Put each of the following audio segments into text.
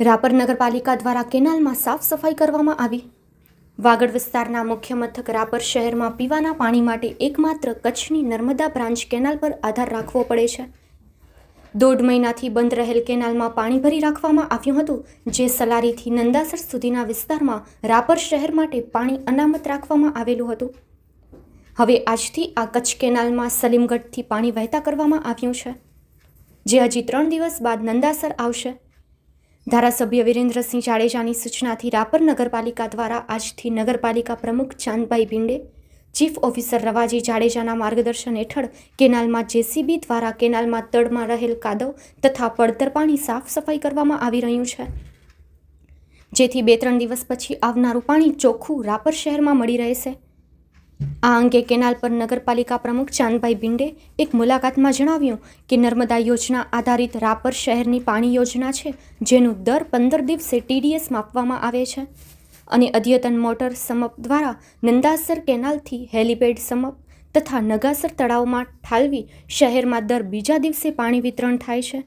રાપર નગરપાલિકા દ્વારા કેનાલમાં સાફ સફાઈ કરવામાં આવી. વાગડ વિસ્તારના મુખ્ય મથક રાપર શહેરમાં પીવાના પાણી માટે એકમાત્ર કચ્છની નર્મદા બ્રાન્ચ કેનાલ પર આધાર રાખવો પડે છે. દોઢ મહિનાથી બંધ રહેલ કેનાલમાં પાણી ભરી રાખવામાં આવ્યું હતું, જે સલારીથી નંદાસર સુધીના વિસ્તારમાં રાપર શહેર માટે પાણી અનામત રાખવામાં આવેલું હતું. હવે આજથી આ કચ્છ કેનાલમાં સલીમગઢથી પાણી વહેતા કરવામાં આવ્યું છે, જે હજી ત્રણ દિવસ બાદ નંદાસર આવશે. ધારાસભ્ય વિરેન્દ્રસિંહ જાડેજાની સૂચનાથી રાપર નગરપાલિકા દ્વારા આજથી નગરપાલિકા પ્રમુખ ચાંદભાઈ ભીંડે, ચીફ ઓફિસર રવાજી જાડેજાના માર્ગદર્શન હેઠળ કેનાલમાં જેસીબી દ્વારા કેનાલમાં તળમાં રહેલ કાદવ તથા પડતર પાણી સાફ સફાઈ કરવામાં આવી રહ્યું છે. જેથી બે ત્રણ દિવસ પછી આવનારું પાણી ચોખ્ખું રાપર શહેરમાં મળી રહેશે. આ અંગે કેનાલ પર નગરપાલિકા પ્રમુખ ચાંદભાઈ ભિંડે એક મુલાકાતમાં જણાવ્યું કે નર્મદા યોજના આધારિત રાપર શહેરની પાણી યોજના છે, જેનું દર પંદર દિવસે ટીડીએસ માપવામાં આવે છે. અને અદ્યતન મોટર સમપ દ્વારા નંદાસર કેનાલથી હેલીપેડ સમપ તથા નગાસર તળાવમાં ઠાલવી શહેરમાં દર બીજા દિવસે પાણી વિતરણ થાય છે.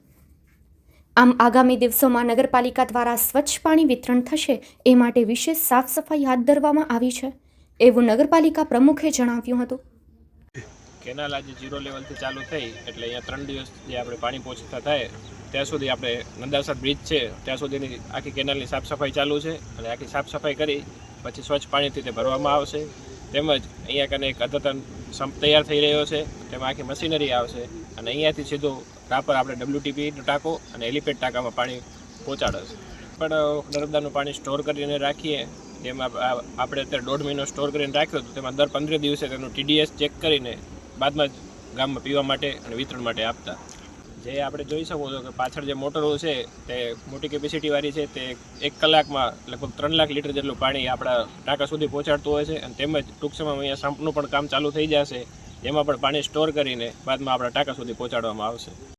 આમ આગામી દિવસોમાં નગરપાલિકા દ્વારા સ્વચ્છ પાણી વિતરણ થશે, એ માટે વિશેષ સાફ સફાઈ હાથ ધરવામાં આવી છે. એવું નગરપાલિકા પ્રમુખે જણાવ્યું હતું. કેનાલ આજે ઝીરો લેવલથી ચાલુ થઈ, એટલે અહીંયા ત્રણ દિવસ જે આપણે પાણી પહોંચતા થાય, ત્યાં સુધી આપણે નંદાસર બ્રિજ છે, ત્યાં સુધીની આખી કેનાલની સાફ સફાઈ ચાલુ છે, અને આખી સાફ સફાઈ કરી, પછી સ્વચ્છ પાણીથી તે ભરવામાં આવશે. તેમજ અહીંયા કને એક અદ્યતન સંપ તૈયાર થઈ રહ્યો છે, તેમાં આખી મશીનરી આવશે, અને અહીંયાથી સીધું રાપર આપણે ડબ્લ્યુટીપીનો ટાંકો અને એલિપેડ ટાંકામાં પાણી પહોંચાડશે. પણ નર્મદાનું પાણી સ્ટોર કરીને રાખીએ જેમાં આપણે અત્યારે દોઢ મહિનો સ્ટોર કરીને રાખ્યો હતો તેમાં દર પંદર દિવસે તેનું ટીડીએસ ચેક કરીને બાદમાં જ ગામમાં પીવા માટે અને વિતરણ માટે આપતા. જે આપણે જોઈ શકો છો કે પાછળ જે મોટરો છે, તે મોટી કેપેસિટીવાળી છે, તે એક કલાકમાં લગભગ ત્રણ લાખ લીટર જેટલું પાણી આપણા ટાંકા સુધી પહોંચાડતું હોય છે અને તેમજ ટૂંક સમયમાં અહીંયા સંપનું પણ કામ ચાલુ થઈ જશે. જેમાં પણ પાણી સ્ટોર કરીને બાદમાં આપણા ટાંકા સુધી પહોંચાડવામાં આવશે.